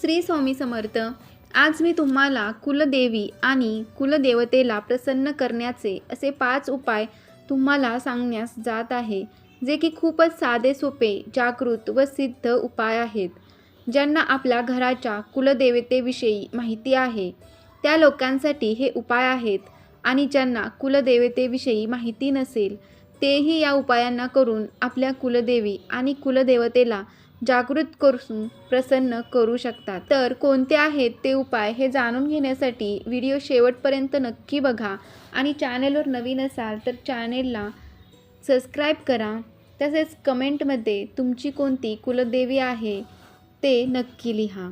श्री स्वामी समर्थ. आज मी तुम्हाला कुलदेवी आणि कुलदेवतेला प्रसन्न करण्याचे असे पाच उपाय तुम्हाला सांगण्यास जात आहे जे की खूपच साधे सोपे जागृत व सिद्ध उपाय आहेत ज्यांना आपल्या घराच्या कुलदेवतेविषयी माहिती आहे. त्या लोकांसाठी हे उपाय आहेत आणि ज्यांना कुलदेवतेविषयी माहिती नसेल तेही या उपायांना करून आपल्या कुलदेवी आणि कुलदेवतेला जागृत करून प्रसन्न करू शकतात. तर कोणते आहेत ते उपाय हे जाणून घेण्यासाठी व्हिडिओ शेवटपर्यंत नक्की बघा आणि चॅनलवर नवीन असाल तर चॅनेलला सबस्क्राईब करा. तसेच कमेंटमध्ये तुमची कोणती कुलदेवी आहे ते नक्की लिहा.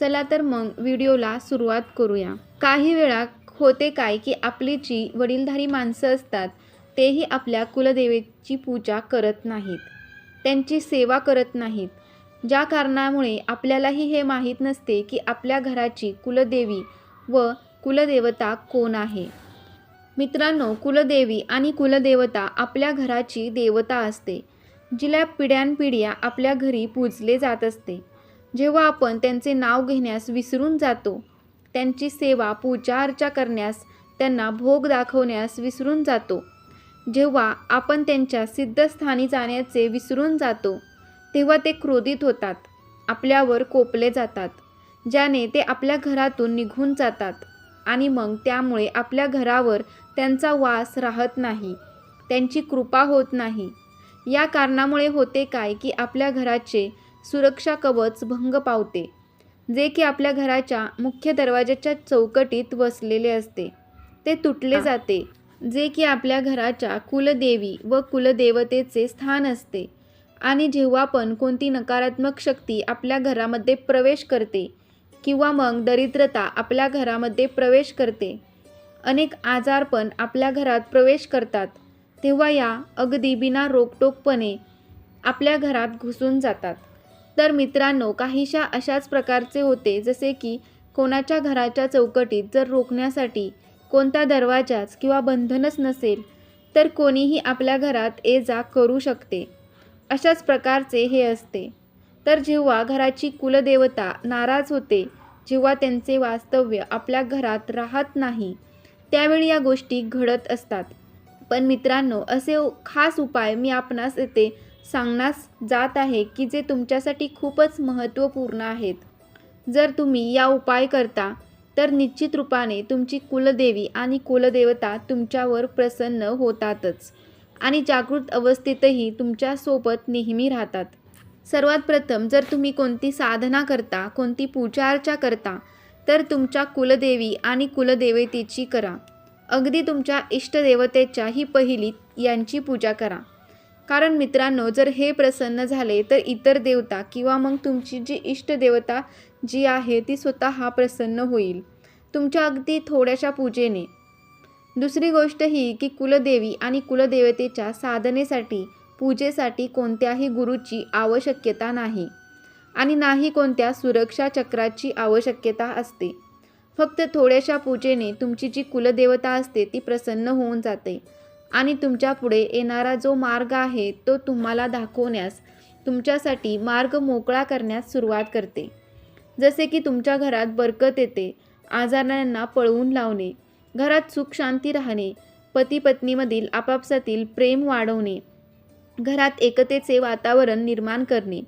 चला तर मग व्हिडिओला सुरुवात करूया. काही वेळा होते काय की आपली जी वडीलधारी माणसं असतात तेही आपल्या कुलदेवीची पूजा करत नाहीत. त्यांची सेवा करत नाहीत. ज्या कारणामुळे आपल्यालाही हे माहीत नसते की आपल्या घराची कुलदेवी व कुलदेवता कोण आहे. मित्रांनो कुलदेवी आणि कुलदेवता आपल्या घराची देवता असते. जिला पिढ्यानपिढ्या आपल्या घरी पूजले जात असते. जेव्हा आपण त्यांचे नाव घेण्यास विसरून जातो त्यांची सेवा पूजा अर्चा करण्यास त्यांना भोग दाखवण्यास विसरून जातो. जेव्हा आपण त्यांच्या सिद्धस्थानी जाण्याचे विसरून जातो तेव्हा ते क्रोधित होतात आपल्यावर कोपले जातात ज्याने ते आपल्या घरातून निघून जातात आणि मग त्यामुळे आपल्या घरावर त्यांचा वास राहत नाही त्यांची कृपा होत नाही. या कारणामुळे होते काय की आपल्या घराचे सुरक्षा कवच भंग पावते जे की आपल्या घराच्या मुख्य दरवाजाच्या चौकटीत वसलेले असते. ते तुटले जाते जे की आपल्या घराच्या कुलदेवी व कुलदेवतेचे स्थान असते. आणि जेव्हा पण कोणती नकारात्मक शक्ती आपल्या घरामध्ये प्रवेश करते किंवा मग दरिद्रता आपल्या घरामध्ये प्रवेश करते अनेक आजारपण आपल्या घरात प्रवेश करतात तेव्हा या अगदी बिना रोकटोकपणे आपल्या घरात घुसून जातात. तर मित्रांनो काहीशा अशाच प्रकारचे होते जसे की कोणाच्या घराच्या चौकटीत जर रोखण्यासाठी कोणता दरवाजाच किंवा बंधनच नसेल तर कोणीही आपल्या घरात ये जा करू शकते. अशाच प्रकारचे हे असते. तर जेव्हा घराची कुलदेवता नाराज होते जेव्हा त्यांचे वास्तव्य आपल्या घरात राहत नाही त्यावेळी या गोष्टी घडत असतात. पण मित्रांनो असे खास उपाय मी आपणास येथे सांगण्यास जात आहे की जे तुमच्यासाठी खूपच महत्त्वपूर्ण आहेत. जर तुम्ही या उपाय करता तर निश्चित रूपाने तुमची कुलदेवी आणि कुलदेवता तुमच्यावर प्रसन्न होतातच आणि जागृत अवस्थेतही तुमच्यासोबत नेहमी राहतात. सर्वात प्रथम जर तुम्ही कोणती साधना करता कोणती पूजार्चा करता तर तुमच्या कुलदेवी आणि कुलदेवतेची करा. अगदी तुमच्या इष्टदेवतेच्या ही पहिली यांची पूजा करा. कारण मित्रांनो जर हे प्रसन्न झाले तर इतर देवता किंवा मग तुमची जी इष्टदेवता जी आहे ती स्वतः प्रसन्न होईल. तुमच्या अगदी थोड्याशा पूजेने. दुसरी गोष्ट ही की कुलदेवी आणि कुलदेवतेच्या साधनेसाठी पूजेसाठी कोणत्याही गुरुची आवश्यकता नाही. आणि नाही कोणत्या सुरक्षा चक्राची आवश्यकता असते. फक्त थोड्याशा पूजेने तुमची जी कुलदेवता असते ती प्रसन्न होऊन जाते. आणि तुमच्यापुढे येणारा जो मार्ग आहे तो तुम्हाला दाखवण्यास तुमच्यासाठी मार्ग मोकळा करण्यास सुरुवात करते. जसे की तुमच्या घरात बरकत येते आजारांना पळवून लावणे घरात सुख शांती राहणे पती पत्नीमधील आपापसातील प्रेम वाढवणे घरात एकतेचे वातावरण निर्माण करणे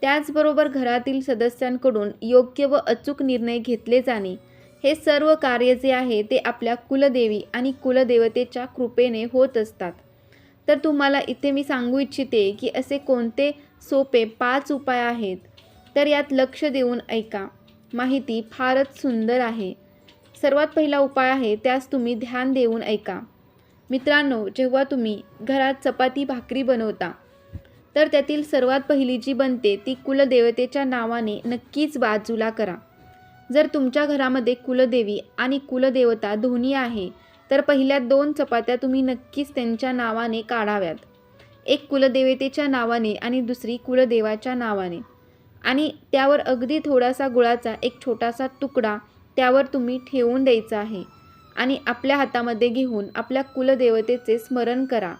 त्याचबरोबर घरातील सदस्यांकडून योग्य व अचूक निर्णय घेतले जाणे हे सर्व कार्य जे आहे ते आपल्या कुलदेवी आणि कुलदेवतेच्या कृपेने होत असतात. तर तुम्हाला इथे मी सांगू इच्छिते की असे कोणते सोपे पाच उपाय आहेत? तर यात लक्ष देऊन ऐका. माहिती फारच सुंदर आहे. सर्वात पहिला उपाय आहे त्यास तुम्ही ध्यान देऊन ऐका. मित्रांनो जेव्हा तुम्ही घरात चपाती भाकरी बनवता तर त्यातील सर्वात पहिली जी बनते ती कुलदेवतेच्या नावाने नक्कीच बाजूला करा. जर तुमच्या घरामध्ये कुलदेवी आणि कुलदेवता दोन्ही आहे तर पहिल्या दोन चपात्या तुम्ही नक्कीच त्यांच्या नावाने काढाव्यात. एक कुलदेवतेच्या नावाने आणि दुसरी कुलदेवाच्या नावाने. आणि त्यावर अगदी थोडासा गुळाचा एक छोटासा तुकडा त्यावर तुम्ही ठेवून द्यायचा आहे. आणि आपल्या हातामध्ये घेऊन आपल्या कुलदेवतेचे स्मरण करा.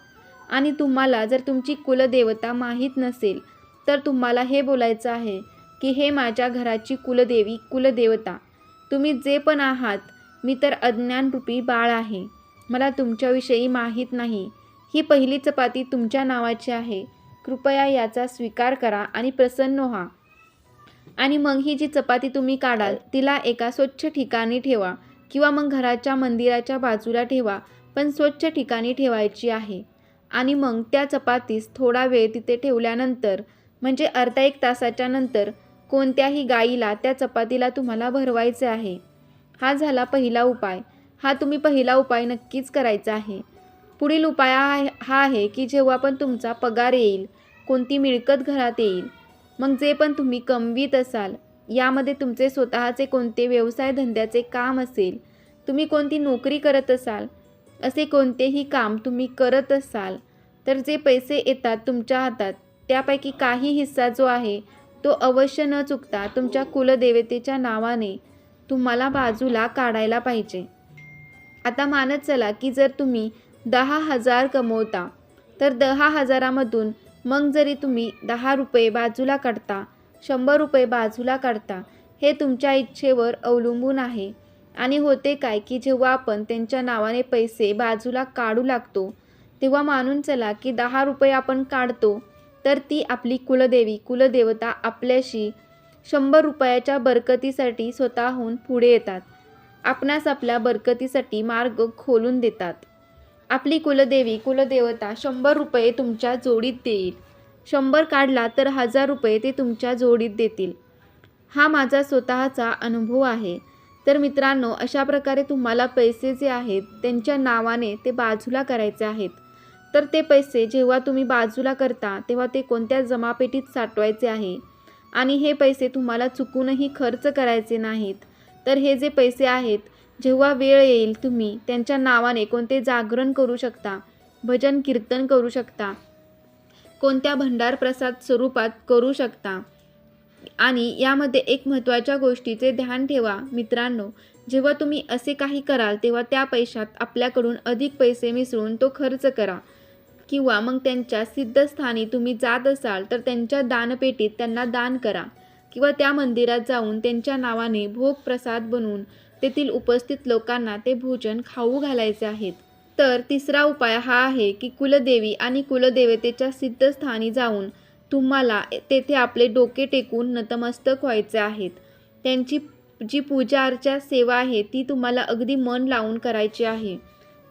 आणि तुम्हाला जर तुमची कुलदेवता माहीत नसेल तर तुम्हाला हे बोलायचं आहे की की हे माझ्या घराची कुलदेवी कुलदेवता तुम्ही जे पण आहात मी तर अज्ञानरूपी बाळ आहे. मला तुमच्याविषयी माहीत नाही. ही पहिली चपाती तुमच्या नावाची आहे. कृपया याचा स्वीकार करा आणि प्रसन्न व्हा. आणि मग ही जी चपाती तुम्ही काढाल तिला एका स्वच्छ ठिकाणी ठेवा किंवा मग घराच्या मंदिराच्या बाजूला ठेवा पण स्वच्छ ठिकाणी ठेवायची आहे. आणि मग त्या चपातीस थोडा वेळ तिथे ठेवल्यानंतर म्हणजे अर्धा एक तासाच्या नंतर कोणत्याही गाईला त्या चपातीला तुम्हाला भरवायचे आहे. हा झाला पहिला उपाय. हा तुम्ही पहिला उपाय नक्कीच करायचा आहे. पुढील उपाय हा हा आहे की जेव्हा पण तुमचा पगार येईल कोणती मिळकत घरात येईल मग जे पण तुम्ही कमवीत असाल यामध्ये तुमचे स्वतःचे कोणते व्यवसाय धंद्याचे काम असेल तुम्ही कोणती नोकरी करत असाल असे कोणतेही काम तुम्ही करत असाल तर जे पैसे येतात तुमच्या हातात त्यापैकी काही हिस्सा जो आहे तो अवश्य न चुकता तुमच्या कुलदेवतेच्या नावाने तुम्हाला बाजूला काढायला पाहिजे. आता मानत चला की जर तुम्ही दहा हजार कमवता तर दहा हजारामधून मग जरी तुम्ही दहा रुपये बाजूला काढता शंभर रुपये बाजूला काढता हे तुमच्या इच्छेवर अवलंबून आहे. आणि होते काय की जेव्हा आपण त्यांच्या नावाने पैसे बाजूला काढू लागतो तेव्हा मानून चला की दहा रुपये आपण काढतो तर ती आपली कुलदेवी कुलदेवता आपल्याशी शंभर रुपयाच्या बरकतीसाठी स्वतःहून पुढे येतात. आपणास आपल्या बरकतीसाठी मार्ग खोलून देतात. आपली कुलदेवी कुलदेवता शंभर रुपये तुमच्या जोडीत देईल. शंभर काढला तर हजार रुपये ते तुमच्या जोडीत देतील. हा माझा स्वतःचा अनुभव आहे. तर मित्रांनो अशा प्रकारे तुम्हाला पैसे जे आहेत त्यांच्या नावाने ते बाजूला करायचे आहेत. तर ते पैसे जेव्हा तुम्ही बाजूला करता तेव्हा ते कोणत्या जमापेटीत साठवायचे आहे? आणि हे पैसे तुम्हाला चुकूनही खर्च करायचे नाहीत. तर हे जे पैसे आहेत जेव्हा वेळ येईल तुम्ही त्यांच्या नावाने कोणते जागरण करू शकता भजन कीर्तन करू शकता कोणत्या भंडार प्रसाद स्वरूपात करू शकता. आणि यामध्ये एक महत्त्वाच्या गोष्टीचे ध्यान ठेवा मित्रांनो जेव्हा तुम्ही असे काही कराल तेव्हा त्या पैशात आपल्याकडून अधिक पैसे मिसळून तो खर्च करा. किंवा मग त्यांच्या सिद्धस्थानी तुम्ही जात असाल तर त्यांच्या दानपेटीत त्यांना दान करा. किंवा त्या मंदिरात जाऊन त्यांच्या नावाने भोग प्रसाद बनवून तेथील उपस्थित लोकांना ते भोजन खाऊ घालायचे आहेत. तर तिसरा उपाय हा आहे की कुलदेवी आणि कुलदेवतेच्या सिद्धस्थानी जाऊन तुम्हाला तेथे आपले डोके टेकून नतमस्तक व्हायचे आहेत. त्यांची जी पूजा अर्चा सेवा आहे ती तुम्हाला अगदी मन लावून करायची आहे.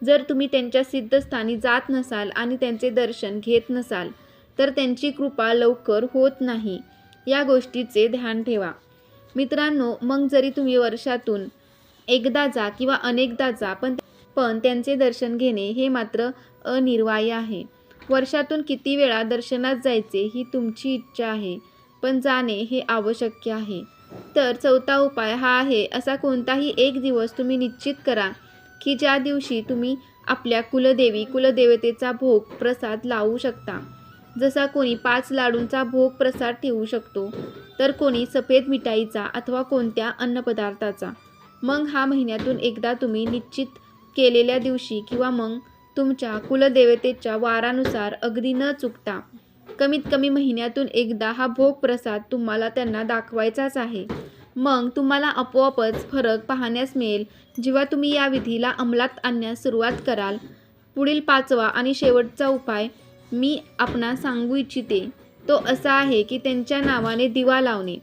जर तुम्ही त्यांच्या सिद्धस्थानी जात नसाल आणि त्यांचे दर्शन घेत नसाल तर त्यांची कृपा लवकर होत नाही. या गोष्टीचे ध्यान ठेवा. मित्रांनो मग जरी तुम्ही वर्षातून एकदा जा किंवा अनेकदा जा पण पण त्यांचे दर्शन घेणे हे मात्र अनिर्वाय आहे. वर्षातून किती वेळा दर्शनात जायचे ही तुमची इच्छा आहे पण जाणे हे आवश्यक आहे. तर चौथा उपाय हा आहे असा कोणताही एक दिवस तुम्ही निश्चित करा की ज्या दिवशी तुम्ही आपल्या कुलदेवी कुलदेवतेचा भोग प्रसाद लावू शकता. जसा कोणी पाच लाडूंचा भोग प्रसाद ठेवू शकतो तर कोणी सफेद मिठाईचा अथवा कोणत्या अन्नपदार्थाचा मग हा महिन्यातून एकदा तुम्ही निश्चित केलेल्या दिवशी किंवा मग तुमच्या कुलदेवतेच्या वारानुसार अगदी न चुकता कमीत कमी महिन्यातून एकदा हा भोग प्रसाद तुम्हाला त्यांना दाखवायचाच आहे. मग तुम्हाला आपोआपच फरक पाहण्यास मिळेल. जेव्हा तुम्ही या विधीला अंमलात आणण्यास सुरुवात कराल पुढील पाचवा आणि शेवटचा उपाय मी आपणा सांगू इच्छिते तो असा आहे की त्यांच्या नावाने दिवा लावणे.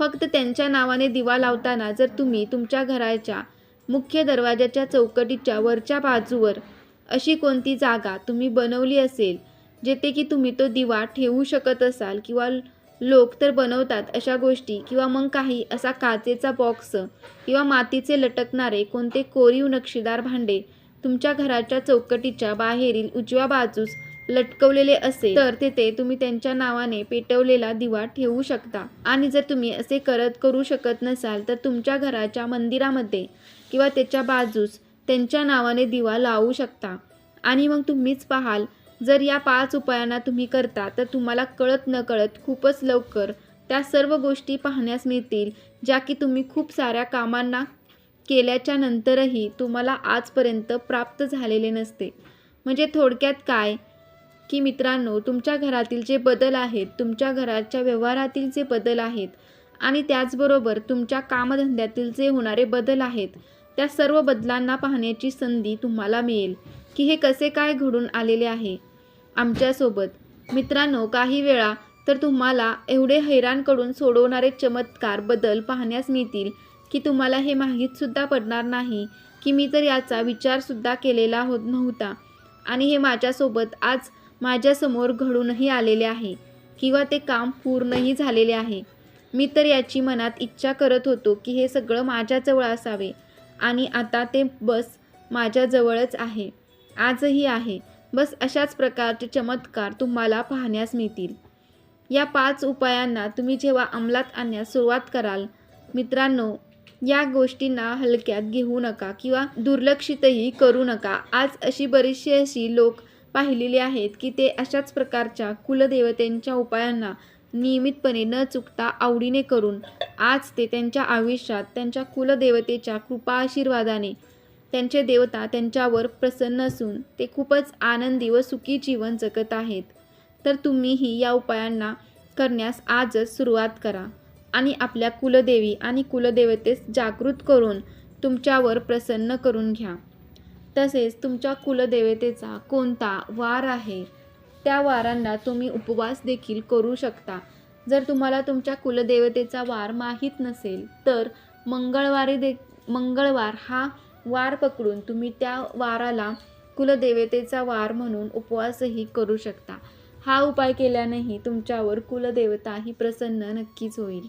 फक्त त्यांच्या नावाने दिवा लावताना जर तुम्ही तुमच्या घराच्या मुख्य दरवाजाच्या चौकटीच्या वरच्या बाजूवर अशी कोणती जागा तुम्ही बनवली असेल जेथे की तुम्ही तो दिवा ठेवू शकत असाल किंवा लोक तर बनवतात अशा गोष्टी किंवा मग काही असा काचेचा बॉक्स किंवा मातीचे लटकणारे कोणते कोरीव नक्षीदार भांडे तुमच्या घराच्या चौकटीच्या बाहेरील उजव्या बाजूस लटकवलेले असेल तर तेथे तुम्ही त्यांच्या नावाने पेटवलेला दिवा ठेवू शकता. आणि जर तुम्ही असे करत करू शकत नसाल तर तुमच्या घराच्या मंदिरामध्ये किंवा त्याच्या बाजूस त्यांच्या नावाने दिवा लावू शकता. आणि मग तुम्हीच पाहाल जर या पाच उपायांना तुम्ही करता तर तुम्हाला कळत न कळत खूपच लवकर त्या सर्व गोष्टी पाहण्यास मिळतील ज्या की तुम्ही खूप साऱ्या कामांना केल्याच्या नंतरही तुम्हाला आजपर्यंत प्राप्त झालेले नसते. म्हणजे थोडक्यात काय? की मित्रांनो तुमच्या घरातील जे बदल आहेत तुमच्या घराच्या व्यवहारातील जे बदल आहेत आणि त्याचबरोबर तुमच्या कामधंद्यातील जे होणारे बदल आहेत त्या सर्व बदलांना पाहण्याची संधी तुम्हाला मिळेल की हे कसे काय घडून आलेले आहे आमच्यासोबत. मित्रांनो काही वेळा तर तुम्हाला एवढे हैराणकडून सोडवणारे चमत्कार बदल पाहण्यास मिळतील की तुम्हाला हे माहीतसुद्धा पडणार नाही की मी तर याचा विचारसुद्धा केलेला होत नव्हता आणि हे माझ्यासोबत आज माझ्यासमोर घडूनही आलेले आहे किंवा ते काम पूर्णही झालेले आहे. मी तर याची मनात इच्छा करत होतो की हे सगळं माझ्याजवळ असावे आणि आता ते बस माझ्याजवळच आहे. आजही आहे. बस अशाच प्रकारचे चमत्कार तुम्हाला पाहण्यास मिळतील. या पाच उपायांना तुम्ही जेव्हा अंमलात आणण्यास सुरुवात कराल मित्रांनो या गोष्टींना हलक्यात घेऊ नका किंवा दुर्लक्षितही करू नका. आज अशी बरीचशी अशी लोक पाहिलेले आहेत की ते अशाच प्रकारच्या कुलदेवतेंच्या उपायांना नियमितपणे न चुकता आवडीने करून आज ते त्यांच्या आयुष्यात त्यांच्या कुलदेवतेच्या कृपा आशीर्वादाने त्यांचे देवता त्यांच्यावर प्रसन्न असून ते खूपच आनंदी व सुखी जीवन जगत आहेत. तर तुम्हीही या उपायांना करण्यास आजच सुरुवात करा आणि आपल्या कुलदेवी आणि कुलदेवतेस जागृत करून तुमच्यावर प्रसन्न करून घ्या. तसेच तुमच्या कुलदेवतेचा कोणता वार आहे त्या वारांना तुम्ही उपवास देखील करू शकता. जर तुम्हाला तुमच्या कुलदेवतेचा वार माहीत नसेल तर मंगळवारी दे मंगळवार हा वार पकडून तुम्ही त्या वाराला कुलदेवतेचा वार म्हणून उपवासही करू शकता. हा उपाय केल्यानेही तुमच्यावर कुलदेवता ही प्रसन्न नक्कीच होईल.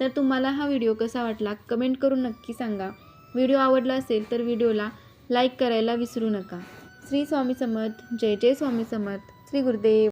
तर तुम्हाला हा व्हिडिओ कसा वाटला? कमेंट करून नक्की सांगा. व्हिडिओ आवडला असेल तर व्हिडिओला लाईक करायला विसरू नका. श्री स्वामी समर्थ जय जय स्वामी समर्थ श्री गुरुदेव.